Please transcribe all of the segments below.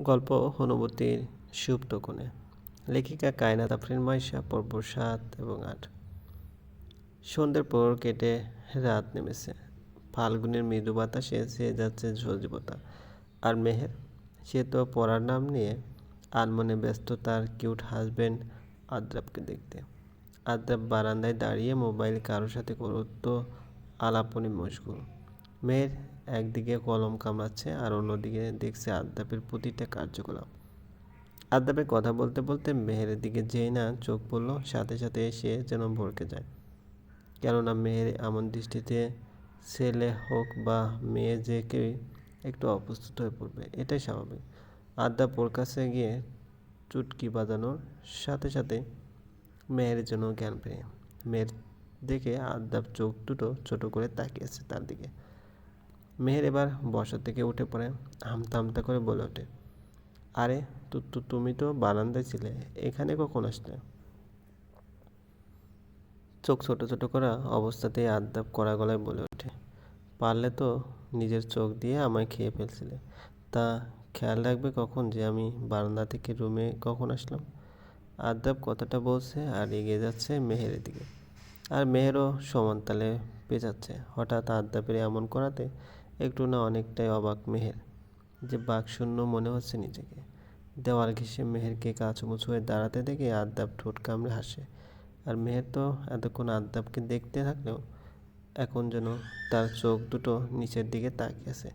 গল্প অনুভূতির সুপ্ত কোণে। লেখিকা কায়নাত আফরিন মাইশা পর্ব সাত এবং আট। সন্ধ্যের পর কেটে রাত নেমেছে। ফাল্গুনের মৃদু বাতাসে ছেয়ে যাচ্ছে সজীবতা আর মেহের। সে তো পড়ার নাম নিয়ে আনমনে ব্যস্ত তার কিউট হাজবেন্ড আদ্রাবকে দেখতে। আদ্রাব বারান্দায় দাঁড়িয়ে মোবাইল কারোর সাথে গুরুত্ব আলাপনে মশগুল। মেয়ের একদিকে কলম কামড়াচ্ছে আর অন্যদিকে দেখছে আদ্যাপের প্রতিটা কার্যকলাপ। আদ্যাপের কথা বলতে বলতে মেহেরের দিকে যেই না চোখ পড়ল, সাথে সাথে সে যেন ভরকে যায়। কেননা মেয়ের এমন দৃষ্টিতে ছেলে হোক বা মেয়ে যে কেউ একটু অপ্রস্তুত হয়ে পড়বে, এটাই স্বাভাবিক। আদ্যাপ ওর কাছে গিয়ে চুটকি বাজানোর সাথে সাথে মেয়ের জন্য জ্ঞান পেয়ে মেয়ের দেখে আদ্যাপ চোখ দুটো ছোট করে তাকিয়েছে তার দিকে। মেহের এবার বসা থেকে উঠে পড়ে হামতা হামতা করে বলে ওঠে, আরে, তো তুমি তো বারান্দায় ছিলে, এখানে কখন আসলে? চোখ ছোট ছোট করা অবস্থাতেই আদ্যাপ কড়া গলায় বলে ওঠে, পারলে তো নিজের চোখ দিয়ে আমায় খেয়ে ফেলছিলে, তা খেয়াল রাখবে কখন যে আমি বারান্দা থেকে রুমে কখন আসলাম? আদ্যাপ কথাটা বলছে আর এগিয়ে যাচ্ছে মেহেরের দিকে। আর মেহেরও সমান তালে পেঁচাচ্ছে। হঠাৎ আদ্যাপের এমন করাতে একটু না অনেকটাই অবাক মেহের, যে বাকশূন্য মনে হচ্ছে নিজেকে। দেওয়াল ঘেঁষে মেহেরকে কাছুমুছু হয়ে দাঁড়াতে দেখে আদ্যাপ ঠোঁট কামড়ে হাসে। আর মেহের তো এতক্ষণ আদ্যাপকে দেখতে থাকলেও এখন যেন তার চোখ দুটো নিচের দিকে তাকিয়েছে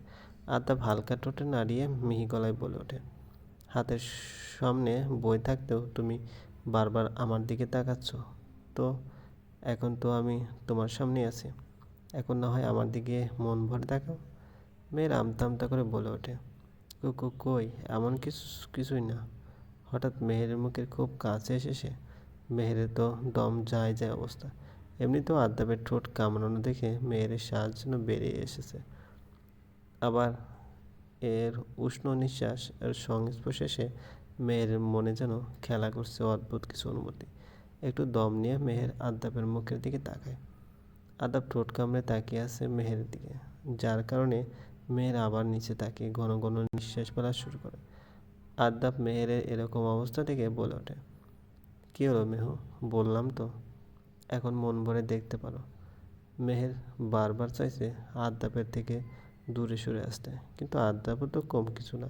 আদ্যাপ হালকা ঠোঁটে নাড়িয়ে মিহি গলায় বলে ওঠে, হাতের সামনে বই থাকতেও তুমি বারবার আমার দিকে তাকাচ্ছ, তো এখন তো আমি তোমার সামনে আছি। এখন না হয় আমার দিকে মন ভরে দেখাও মেয়ের আমতা আমতা করে বলে ওঠে কই? এমন কিছু, কিছুই না। হঠাৎ মেহেরের মুখের খুব কাছে এসেছে মেহেরের তো দম যায় যায় অবস্থা। এমনিতেও আদ্যাপের ঠোঁট কামড়ানো দেখে মেয়ের শ্বাস যেন বেরিয়ে এসেছে। আবার এর উষ্ণ নিঃশ্বাস এর সংস্পর্শে এসে মেয়ের মনে যেন খেলা করছে অদ্ভুত কিছু অনুভূতি। একটু দম নিয়ে মেহের আদ্যাপের মুখের দিকে তাকায়। আদাব ঠোঁট কামড়ে তাকিয়ে আছে মেহের দিকে, যার কারণে মেয়ের আবার নিচে তাকিয়ে ঘন ঘন নিঃশ্বাস ফেলা শুরু করে। আদাব মেহেরের এরকম অবস্থা থেকে বলে ওঠে, কী হলো মেহু? বললাম তো। এখন মন ভরে দেখতে পারো। মেহের বারবার চাইছে আদাবের থেকে দূরে সরে আসতে, কিন্তু আদাবও তো কম কিছু না।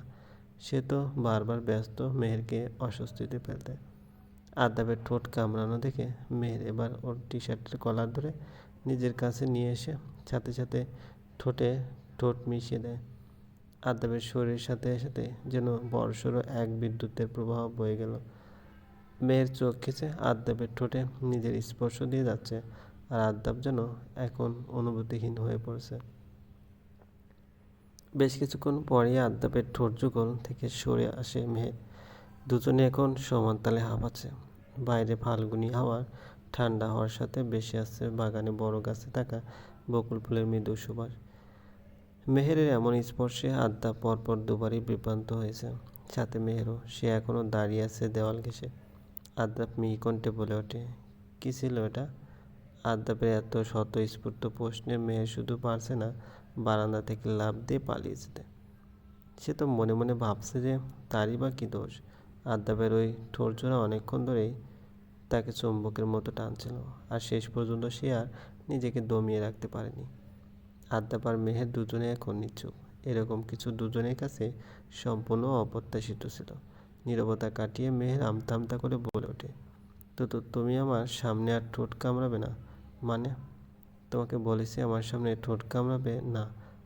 সে তো বারবার ব্যস্ত মেহেরকে অস্বস্তিতে ফেলতে। আদাবের ঠোঁট কামড়ানো দেখে মেহের এবার ওর টি শার্টের কলার ধরে নিজের কাছে নিয়ে এসে সাথে সাথে ঠোঁটে ঠোঁট মিশিয়ে দেয়। আদাবের শরীরের সাথে সাথে যেন বড়সড় এক বিদ্যুতের প্রবাহ বয়ে গেল। মেয়ের চোখ খেছে আদাবের ঠোঁটে নিজের স্পর্শ দিয়ে যাচ্ছে আর আদাব যেন এখন অনুভূতিহীন হয়ে পড়ছে। বেশ কিছুক্ষণ পরেই আদাবের ঠোঁট যুগল থেকে সরে আসে মেহের দুজনে এখন সমান তালে হাঁপাচ্ছে বাইরে ফাল্গুনি হাওয়ার ঠান্ডা হওয়ার সাথে বেশি আসছে বাগানে বড় গাছে থাকা বকুল ফুলের মৃদু সুবাস মেহেরের এমন স্পর্শে আড্ডা পরপর দুবারই বিভ্রান্ত হয়েছে। সাথে মেহেরও, সে এখনও দাঁড়িয়ে আছে দেওয়াল ঘেসে আদ্যাপ মিহি কণ্ঠে বলে ওঠে, কী ছিল এটা? আদ্যাপের এত স্বতঃস্ফূর্ত প্রশ্নে মেহের শুধু পারছে না, বারান্দা থেকে লাভ দিয়ে পালিয়ে যেতে। সে তো মনে মনে ভাবছে যে তারই বা কী দোষ। আদ্যাপের ওই ঠোরজোড়া অনেকক্ষণ ধরেই তাকে চুম্বকের মতো টানছিল, আর শেষ পর্যন্ত সে আর নিজেকে দমিয়ে রাখতে পারেনি। আদ্যাপ আর মেহের দুজনে এখন নিচ্ছুক এরকম কিছু দুজনের কাছে সম্পূর্ণ অপ্রত্যাশিত ছিল। নীরবতা কাটিয়ে মেহের আমতা আমতা করে বলে ওঠে, তো তো, তুমি আমার সামনে আর ঠোঁট কামড়াবে না? মানে? তোমাকে বলেছি আমার সামনে ঠোঁট কামড়াবে না।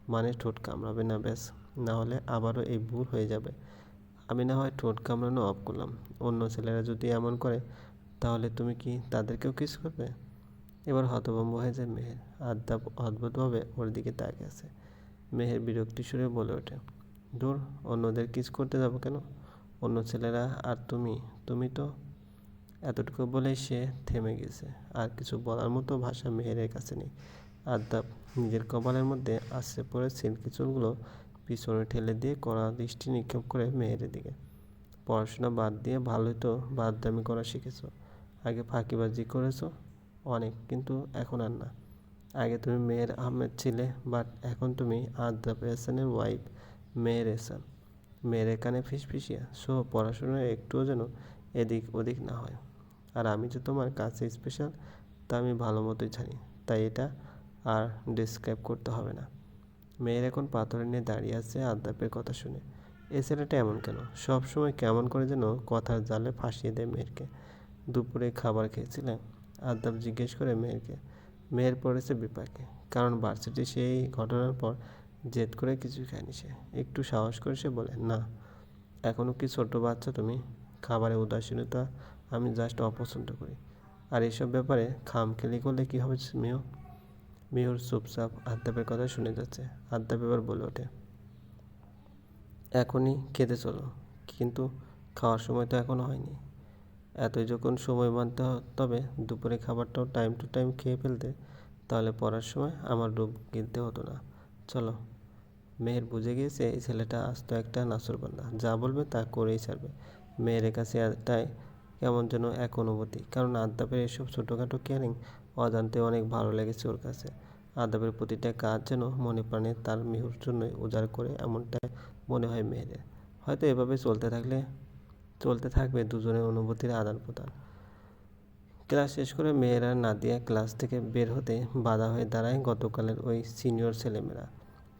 মানে ঠোঁট কামড়াবে না, ব্যাস। না হলে আবারও এই ভুল হয়ে যাবে। আমি না হয় ঠোঁট কামড়ানো অফ করলাম। অন্য ছেলেরা যদি এমন করে, তাহলে তুমি কি তাদেরকেও কিস করবে? এবার হতভম্ব হয়ে যায় মেহের। আদ্যাপ অদ্ভুতভাবে ওর দিকে তাকিয়ে আছে। মেহের বিরক্তি সুরে বলে ওঠে, দূর, অন্যদের কিস করতে যাব কেন? অন্য ছেলেরা আর তুমি তুমি তো? এতটুকু বলেই সে থেমে গেছে। আর কিছু বলার মতো ভাষা মেহেরের কাছে নেই। আদ্যাপ নিজের কপালের মধ্যে আসছে পড়ে সিল্কি চুলগুলো পিছনে ঠেলে দিয়ে কড়া দৃষ্টি নিক্ষেপ করে মেহেরের দিকে। পড়াশোনা বাদ দিয়ে ভালোই তো বাদদামি করা শিখেছো। আগে ফাঁকিবাজি করেছ অনেক, কিন্তু এখন আর না। আগে তুমি মেয়ের আহমেদ ছিলে বাট এখন তুমি আদ্রাব এহসানের ওয়াইফ মেয়ের এহসান মেয়ের কানে ফিসফিসিয়া সো পড়াশোনায় একটুও যেন এদিক ওদিক না হয়। আর আমি যে তোমার কাছে স্পেশাল তা আমি ভালো মতোই জানি, তাই এটা আর ডিসক্রাইব করতে হবে না। মেয়ের এখন পাথরে নিয়ে দাঁড়িয়ে আছে আদ্যাপের কথা শুনে। এ ছেলেটা এমন কেন? সব সময় কেমন করে যেন কথার জালে ফাঁসিয়ে দেয় মেয়েরকে। দুপুরে খাবার খেয়েছিলেন। আদ্যাপ জিজ্ঞেস করে মেয়েরকে মেয়ের পড়েছে বিপাকে, কারণ ভার্সিটি সেই ঘটনার পর জেদ করে কিছু খায়নি সে। একটু সাহস করে সে বলে, না এখনও কি ছোট বাচ্চা তুমি? খাবারে উদাসীনতা, আমি জাস্ট অপছন্দ করি। আর এসব ব্যাপারে খামখেলি করলে কী হবে মেয় মেয়র চুপচাপ আদ্যাপের কথা শুনে যাচ্ছে। আদ্যাপ এবার বলে ওঠে, এখনই খেতে চলো, কিন্তু খাওয়ার সময় তো এখনও হয়নি। এতই যখন সময় মানতে তবে দুপুরে খাবারটাও টাইম টু টাইম খেয়ে ফেলতে, তাহলে পড়ার সময় আমার ডুব গিলতে হতো না। চলো মেয়ের বুঝে গিয়েছে এই ছেলেটা আস্ত একটা নাসরবান্দা যা বলবে তা করেই ছাড়বে। মেয়ের কাছে এটাই কেমন যেন এক অনুভূতি। কারণ আদ্যাপের এসব ছোটোখাটো কেয়ারিং অজান্তে অনেক ভালো লেগেছে ওর কাছে। আদ্যাপের প্রতিটা কাজ যেন মনে প্রাণে তার মিহুর জন্যই উজাড় করে এমনটাই মনে হয় মেয়েদের হয়তো এভাবে চলতে থাকলে চলতে থাকবে দুজনের অনুভূতির আদান প্রদান। ক্লাস শেষ করে মেয়েরা নাদিয়া ক্লাস থেকে বের হতে বাধা হয়ে দাঁড়ায় গতকালের ওই সিনিয়র ছেলেমেয়েরা।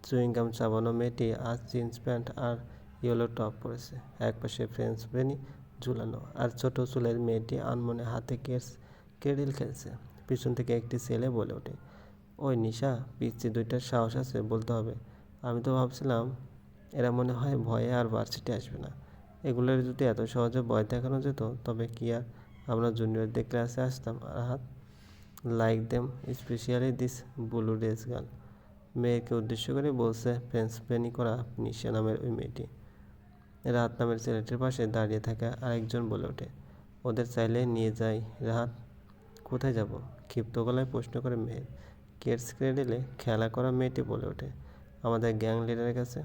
চুইংগাম চাবানো মেয়েটি আজ জিন্স প্যান্ট আর ইয়েলো টপ পরেছে। একপাশে ফ্রেঞ্চ বেনি ঝুলানো আর ছোট চুলের মেয়েটি আনমনে হাতে কেস কেডিল খেলছে। পিছন থেকে একটি ছেলে বলে ওঠে, ওই নিশা পিচ্ছি দুইটার সাহস আছে, বলতে হবে। আমি তো ভাবছিলাম এরা মনে হয় ভয়ে আর ভার্সিটি আসবে না। এগুলোর যদি এত সহজে ভয় দেখানো যেত, তবে কি আর? আমরা জুনিয়রদের ক্লাসে আসতাম আর হাত like them specially this blue dress girl মেয়েকে উদ্দেশ্য করে বলছে ফ্রেন্স প্রেনি করা নিশা নামের ওই মেয়েটি। রাহাত নামের ছেলেটির পাশে দাঁড়িয়ে থাকা আরেকজন বলে ওঠে, ওদের চাইলে নিয়ে যাই, রাহাত। কোথায় যাব? ক্ষিপ্ত গলায় প্রশ্ন করে মেয়ের কেটস ক্রেডেলে খেলা করা মেয়েটি বলে ওঠে, আমাদের গ্যাং লিডারের কাছে।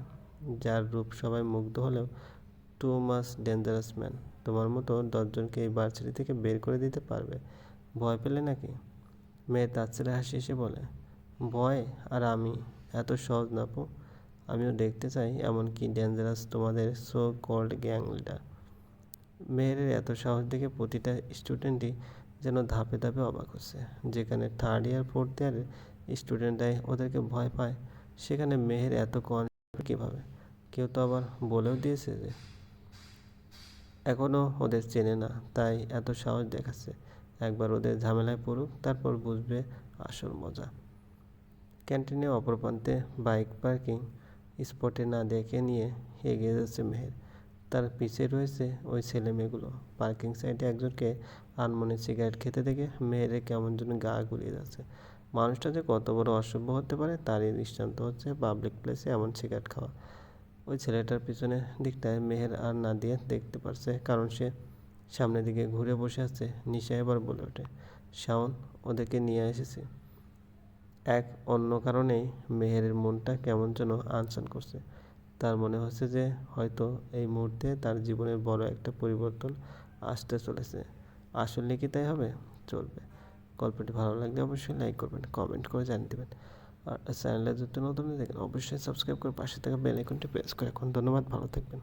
যার রূপ সবাই মুগ্ধ হলেও টু মাস ডেঞ্জারাস ম্যান। তোমার মতো দশজনকে এই ভার্সিটি থেকে বের করে দিতে পারবে। ভয় পেলে নাকি? মেয়ে তার ছেলে হাসি এসে বলে, ভয়? আর আমি? এত সহজ না আপু। আমিও দেখতে চাই এমন কি ডেঞ্জারাস তোমাদের সো কল্ড গ্যাং লিডার মেয়ের এত সাহস দেখে প্রতিটা স্টুডেন্টই যেন ধাপে ধাপে অবাক হচ্ছে। যেখানে থার্ড ইয়ার ফোর্থ ইয়ারের স্টুডেন্টরাই ওদেরকে ভয় পায়, সেখানে মেয়ের এত কনফিডেন্ট কীভাবে? কেউ তো আবার বলেও দিয়েছে যে এখনও ওদের চেনে না, তাই এত সাহস দেখাচ্ছে। একবার ওদের ঝামেলায় পড়ুক, তারপর বুঝবে আসল মজা। ক্যান্টিনে অপর প্রান্তে বাইক পার্কিং স্পটে না দেখে নিয়ে এগিয়ে যাচ্ছে মেহের। তার পিছে রয়েছে ওই ছেলে মেয়েগুলো পার্কিং সাইডে একজনকে আনমনে সিগারেট খেতে দেখে মেয়েরে কেমন যেন গা গুলিয়ে যাচ্ছে। মানুষটা যে কত বড় অসভ্য হতে পারে, তারই দৃষ্টান্ত হচ্ছে পাবলিক প্লেসে এমন সিগারেট খাওয়া। ওই ছেলেটার পিছনে দিকটায় মেহের আর না দিয়ে দেখতে পারছে, কারণ সে সামনের দিকে ঘুরে বসে আছে, নিশা এবার বলে ওঠে, শাওন, ওদেরকে নিয়ে এসেছে। এক অন্য কারণেই মেহেরের মনটা কেমন যেন আনসান করছে। তার মনে হচ্ছে যে হয়তো এই মুহূর্তে তার জীবনের বড় একটা পরিবর্তন আসতে চলেছে। আসলে কি তাই হবে? চলবে। গল্পটি ভালো লাগলে অবশ্যই লাইক করবেন, কমেন্ট করে জানিয়ে দেবেন। আর চ্যানেলে যদি নতুন দেখেন অবশ্যই সাবস্ক্রাইব করে পাশে থাকা বেল আইকনটি প্রেস করে এখন ধন্যবাদ, ভালো থাকবেন।